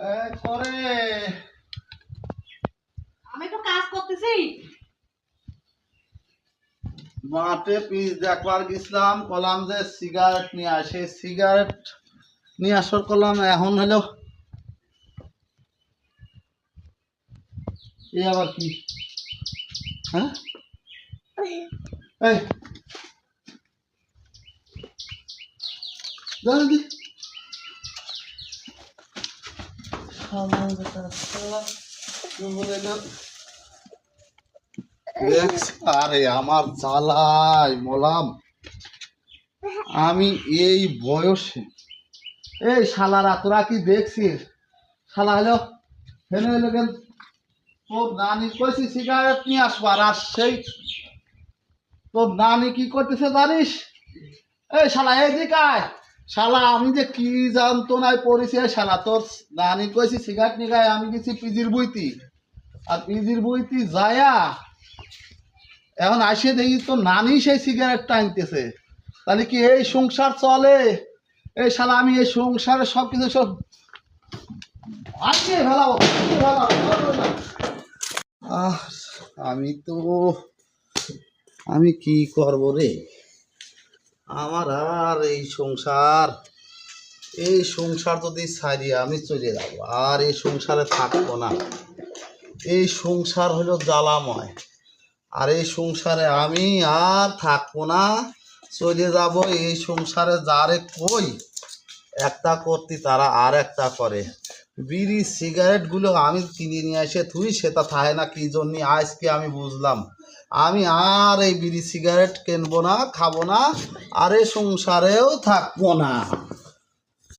করে আমি তো কাজ করতেছি। মাঠে পিস দেখবার গেছিলাম কলাম যে সিগারেট নিয়ে আসে সিগারেট নিয়ে আসার কলাম এখন হলো। এই আবার কি? হ্যাঁ? এই। দাঁড়া আরে আমার জ্বালাই, মলাম। আমি এই বয়সে এই শালারা, তোরা কি দেখছিস? শালা হলো হেনে হলো কেন? তোর নানি কইছি সিগারেট নিয়ে আসবার, আর সেই তোর নানি কি করতেছে জানিস? এই শালা, এই দিকায় শালা আমি যে কি জানতো নাই এই শালা তোর নানি কইছি সিগারেট নিগায় আমি গেছি পিজির বইতি। আর পিজির বইতি যায়া এখন আসে দেখি তো নানি সেই সিগারেট টানতেছে তাহলে কি এই সংসার চলে? এই শালা আমি এই সংসারে সব কিছু সব আজকে ফেলাবো। আহ, আমি তো আমি কি করব রে? আমার আর এই সংসার এই সংসার যদি ছাড়িয়ে আমি চলে যাব, আর এই সংসারে থাকব না। এই সংসার হলো জ্বালাময়, আর এই সংসারে আমি আর থাকব না। চলে যাব এই সংসারে যারে কই, একটা করতি তারা আর একটা করে। বিড়ি, সিগারেটগুলো আমি কিনে নিয়ে এসে তুই সেটা থাকে না, কি জন্য আজকে আমি বুঝলাম। আমি আর এই বিড়ি, সিগারেট কিনবো না, খাব না, আর এই সংসারেও থাকব না।